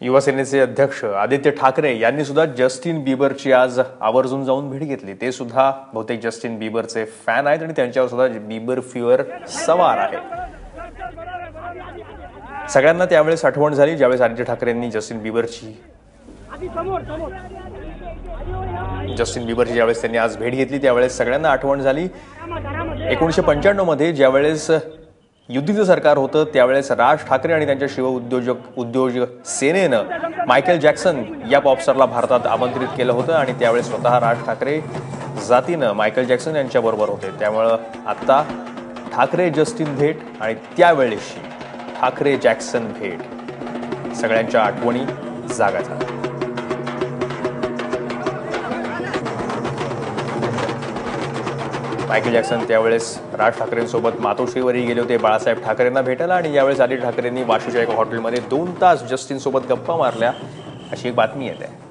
युवासेनेचे अध्यक्ष आदित्य ठाकरे यांनी सुद्धा जस्टिन बिबरची आज आवर्जून जाऊन भेट घेतली. ते सुद्धा बहुतेक जस्टिन बिबरचे फॅन आहेत आणि त्यांच्यावर सुद्धा बिबर फ्युअर सवार आहे. सगळ्यांना त्यावेळेस आठवण झाली ज्यावेळेस आदित्य ठाकरेंनी जस्टिन बिबरची जस्टिन बिबरची ज्यावेळेस त्यांनी आज भेट घेतली त्यावेळेस सगळ्यांना आठवण झाली. एकोणीसशे पंच्याण्णवमध्ये ज्यावेळेस युद्धीचं सरकार होतं त्यावेळेस राज ठाकरे आणि त्यांच्या शिव उद्योजक उद्योजक सेनेनं मायकेल जॅक्सन या पॉपस्टारला भारतात आमंत्रित केलं होतं आणि त्यावेळेस स्वतः राज ठाकरे जातीनं मायकेल जॅक्सन यांच्याबरोबर होते. त्यामुळं आत्ता ठाकरे जस्टिन भेट आणि त्यावेळेसची ठाकरे जॅक्सन भेट. सगळ्यांच्या आठवणी जागा झाल्या. मायकेल जॅक्सन त्यावेळेस राज ठाकरेंसोबत मातोश्रीवरही गेले होते. बाळासाहेब ठाकरेंना भेटायला आणि यावेळेस आदित्य ठाकरेंनी वाशीच्या एका हॉटेलमध्ये दोन तास जस्टिनसोबत गप्पा मारल्या. अशी एक बातमी येते.